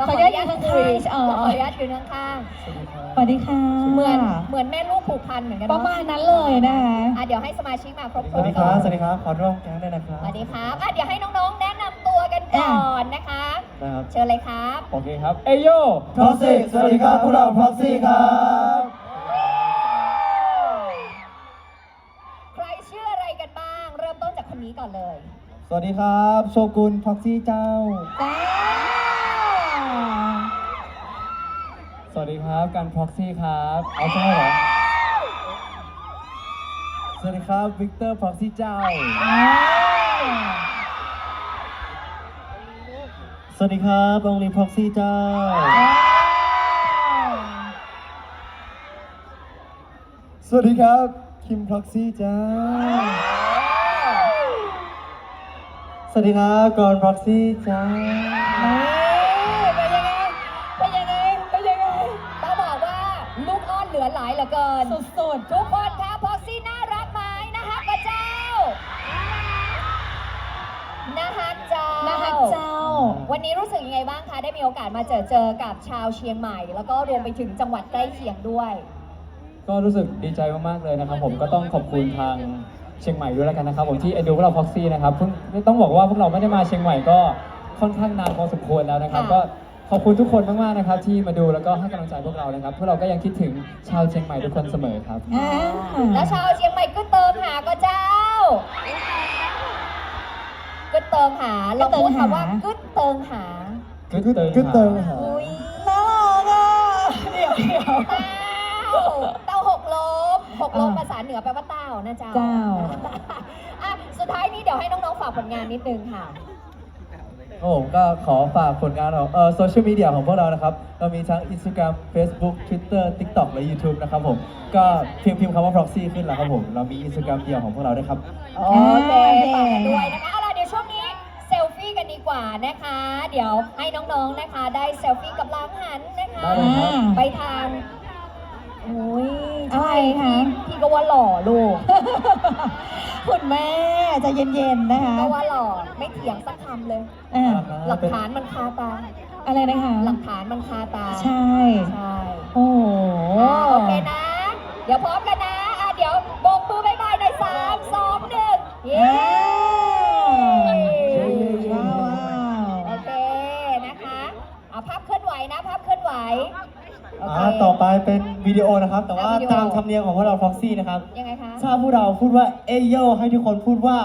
เราขขออออนุนุญาญาตตยืนคุยข้างๆอ๋อขออนุญาตยืนข้างสวัสดีค่ะๆเหมือนเหมือนแม่ลูกผูกพันเหมือนกันปเนาะระมาณนั้นเลยนะคะ อะเดี๋ยวให้สมาชิกมาครบสวัสดีๆคก่รัอบนสวัสดีครับ ขอร่วมแก๊งด้วยนะครับสวัสดีครับอะเดี๋ยวให้น้องๆ แนะนำตัวกันก่อนนะคะ นะครับ เชิญเลยครับ โอเคครับ เอโยพรอซี่สวัสดีครับพวกเราพรอซี่ครับ ใครชื่ออะไรกันบ้าง เริ่มต้นจากคนนี้ก่อนเลยสวัสดีครับ โชกุนพรอซี่เจ้า จ้า สวัสดีครับกันพรอกซี่ครับเอาใช่เหรอสวัสดีครับวิกเตอร์พรอกซี่เจ้า สวัสดีครับองลีพรอกซี่เจ้า สวัสดีครับคิมพรอกซี่เจ้า สวัสดีครับกรพรอกซี่เจ้า ลูกอ้อนเหลือหลายเหลือเกิน สุดทุกคนครับพ็อกซี่น่ารักไหมนะฮักกระเจ้านะฮักเจ้าๆนะคะเจ้า วันนี้รู้สึกยังไงบ้างคะ ได้มีโอกาสมาเจอเจอกับชาวเชียงใหม่ แล้วก็รวมไปถึงจังหวัดใกล้เคียงด้วย ก็รู้สึกดีใจมากๆเลยนะครับ ผมก็ต้องขอบคุณทางเชียงใหม่ด้วยแล้วกันนะครับผมที่เอ็นดูพวกเราพ็อกซี่นะครับเพิ่งต้องบอกว่าพวกเราไม่ได้มาเชียงใหม่ก็ค่อนข้างนานพอสมควรแล้วนะครับ ค่ะ ก็ ขอบคุณทุกคนมากๆนะครับ ที่มาดูแล้วก็ให้กำลังใจพวกเรานะครับ พวกเราก็ยังคิดถึงชาวเชียงใหม่ทุกคนเสมอครับ อ่าแล้วชาวเชียงใหม่ก็เติมหาก็เจ้า ก็เติมหาลองพูดคำว่ากึดเติมหา กึ๊ดเติมกึ๊ดเติมหาอุ้ยน่ารักอะเดี๋ยวเดี๋ยว เต้าเต้าหกลบหกลบอ่าภาษาเหนือแปลว่าเต้านะเจ้าเจ้า อะสุดท้ายนี้เดี๋ยวให้น้องๆฝากผลงานนิดนึงค่ะ โอ้ผมก็ขอฝากผลงานของเอ่อโซเชียลมีเดียของพวกเรานะครับ เรามีทั้ง Instagram Facebook Twitter TikTok และ YouTube นะครับผม ก็พิมพ์พิมพ์คำว่า proxy ขึ้นแล้วครับผม เรามี Instagram เดียวของพวกเราด้วยครับ โอเคฝากกันด้วยนะคะ เอาล่ะเดี๋ยวช่วงนี้เซลฟี่กันดีกว่านะคะ เดี๋ยวให้น้องๆนะคะ ได้เซลฟี่กับล้างหันนะคะ ได้เลยครับ ไปทางโอ้ยอะไรคะ พี่ก็ว่าหล่อลูก คุณแม่ใจะเย็นๆนะคะก็ว่าหล่อไม่เถียงสักคำเลย อ่าหลักฐานมันคาตา อะไรนะคะ หลักฐานมันคาตา ใช่ ใช่โอ้โหอ่าโอเคนะ เดี๋ยวพร้อมกันนะอะเดี๋ยวโบกมือบายบายในสามสองหนึ่งเย้ ว้าว โอเคนะคะ เอาภาพเคลื่อนไหวนะ ภาพเคลื่อนไหว โอเค อ่าต่อไปเป็นวิดีโอนะครับ แต่ว่าอะวิดีโอ ตามธรรมเนียมของพวกเรา proxy นะครับ ยังไงคะ ถ้าพวกเราพูดว่าเอโยให้ทุกคนพูดว่า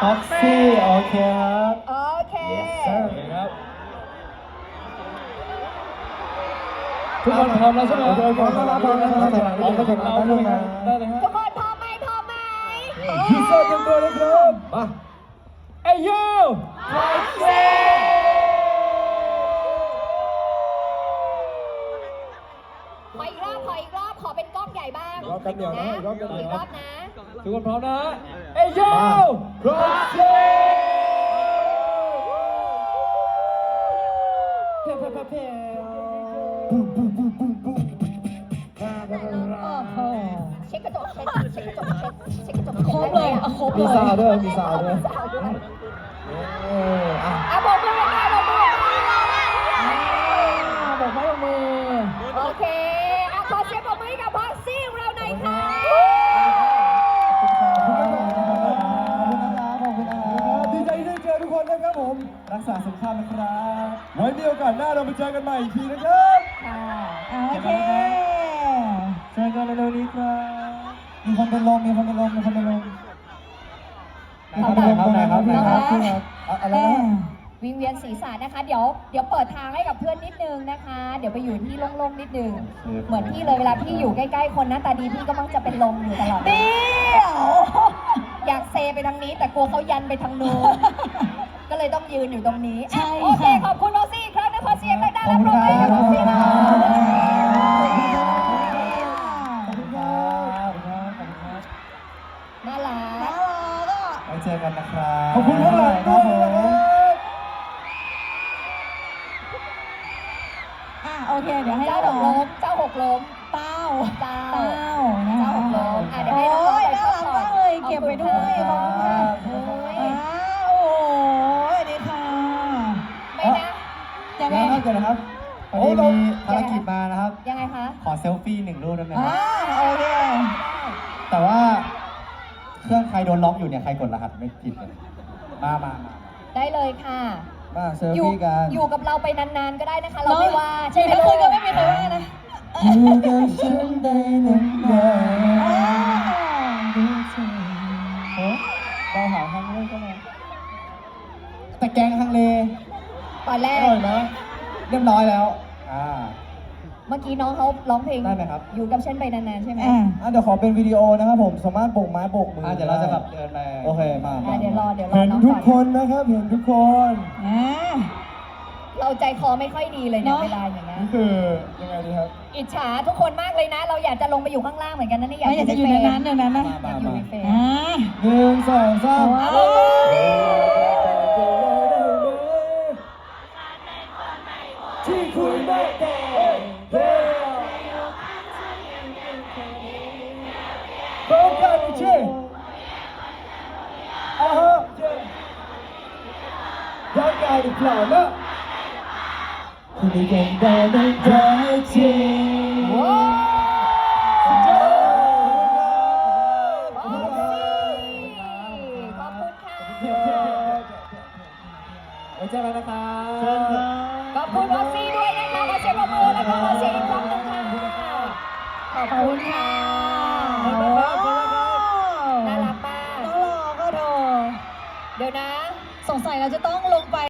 proxy โอเคครับ โอเค Yes sir ครับทุกคนพร้อมแล้วใช่ไหมโอเคพร้อมแล้วพร้อมแล้วพร้อมแล้วเอาไปถึงเราได้เลยครับ ได้เลยคทุรับกคนพร้อมไหมพร้อมไหมยินดีกับตัวเลยครับมาเอโย ขออีกรอบขออีกรอบขอเป็นกล้องใหญ่บ้างรอบกันเดี๋ยวนะรอบกันเดี๋ยวอีกรอบนะทุกคนพร้อมนะเอโยมา proxy เพลเพลเพลเพลโอ้โหเช็คกระจกเช็คเช็คกระจกเช็คเช็คกระจกครบเลยอะครบเลยมีซาวด์ด้วยมีซาวด์ด้วยสาวด้วยเอออะอะบอกมือเลยค่ะบอกมือเลยค่ะบอกไม้บอกมือ โอเคอะ ขอเสียงปรบมือให้กับพ็อกซี่ของเราหน่อยค่ะดีใจที่ได้เจอทุกคนนะครับผม รักษาสุขภาพนะครับ ไว้มีโอกาสหน้าเราไปเจอกันใหม่อีกทีนะครับ ค่ะโอเค เจอกันเร็วๆนี้ครับ มีคนเป็นลมมีคนเป็นลมมีคนเป็นลมมีคนเป็นลมตรงไหนครับไหนครับ อะไรนะ วิงเวียนศีรษะนะคะ เดี๋ยวเดี๋ยวเปิดทางให้กับเพื่อนนิดนึงนะคะ เดี๋ยวไปอยู่ที่โล่งๆนิดนึง เหมือนพี่เลยเวลาพี่อยู่ใกล้ๆคนหน้าตาดีพี่ก็มักจะเป็นลมอยู่ตลอดเดี๋ยวอยากเซไปทางนี้ แต่กลัวเขายันไปทางนู้นก็เลยต้องยืนอยู่ตรงนี้อะใช่โอเคค่ะขอบคุณโรซี่อีกครั้งนะขอเสียงดังๆขอบและคุณปรบมือให้กับโรซี่หน่อยขอบคุณครับขอบคุณครับขอบคุณครับน่ารัก ไว้เจอกันนะครับ ขอบคุณข้างหลังด้วย เคเดี๋ยวให้เจ้าหน้กอล้งมเจ้าหกล้มเต้าเต้า เต้านะคะเจ้าของโรงอะเดี๋ยวให้น้องๆโอ้ยไปน่าพักรักผ่อนมากเลยเก็บไปด้วยขขออบบคุคุณณค่ะค่ะโอ้ยอ้าวโอ้โหสวัสดีค่ะไม่นะยังไงเดี๋ยวเกิดนะครับพอดีมีภารกิจมานะครับ ยังไงคะขอเซลฟี่หนึ่งรูปได้ไหมคอ่ารับโอเคแต่ว่าเครื่องใครโดนล็อกอยู่เนี่ยใครกดรหัสไม่ผิดเลยมามามาได้เลยค่ะ มาเซลอยู่ฟี่กันอยู่กับเราไปนานๆก็ได้นะคะ เราเนาะไม่ว่าใช่ไหมคุยกันไม่มีใครว่านะอยู่กับฉันได้นานอ่าๆโอ้เราหาทางเลือกก็มาแต่แกงฮังเลตอนแรอกร่อยนะเรียบร้อยแล้ว อ่า เมื่อกี้น้องเขาร้องเพลงได้ไหมครับ อยู่กับฉันไปนานๆใช่ไหมอ่าอะเดี๋ยวขอเป็นวิดีโอนะครับผมสามารถโบกไม้โบกมืออ่าอะเดี๋ยวเราจะแบบเดินไปโอเคมาอะมาเดี๋ยวรอเดี๋ยวรอเห็นน้องทุกก่อนคนนะครับเห็นทุกคนอ่า เราใจคอไม่ค่อยดีเลยเนี่ยเนอะ เวลาอย่างเงี้ยนี่คือยังไงดีครับ อิจฉาทุกคนมากเลยนะ เราอยากจะลงไปอยู่ข้างล่างเหมือนกันนะเนี่ยอยากจะอยู่ในนั้นในนั้นนะอยากอยู่ในเฟรมอ่าหนึ่งสองสามว้าว Jay. Aha, Jay. Don't คนยังได้ไม่ได้จริงว้าวสุดยอดขอบคุณค่ะไว้เจอกันนะครับขอบคุณออฟฟี่ด้วยนะคะขอเชิญงปรมือแล้วก็ขอเสียงอีกครั้งนึ่ค่ะ ขอบคุณค่ะ เดี๋ยวนะ สงสัยเราจะต้องลงไป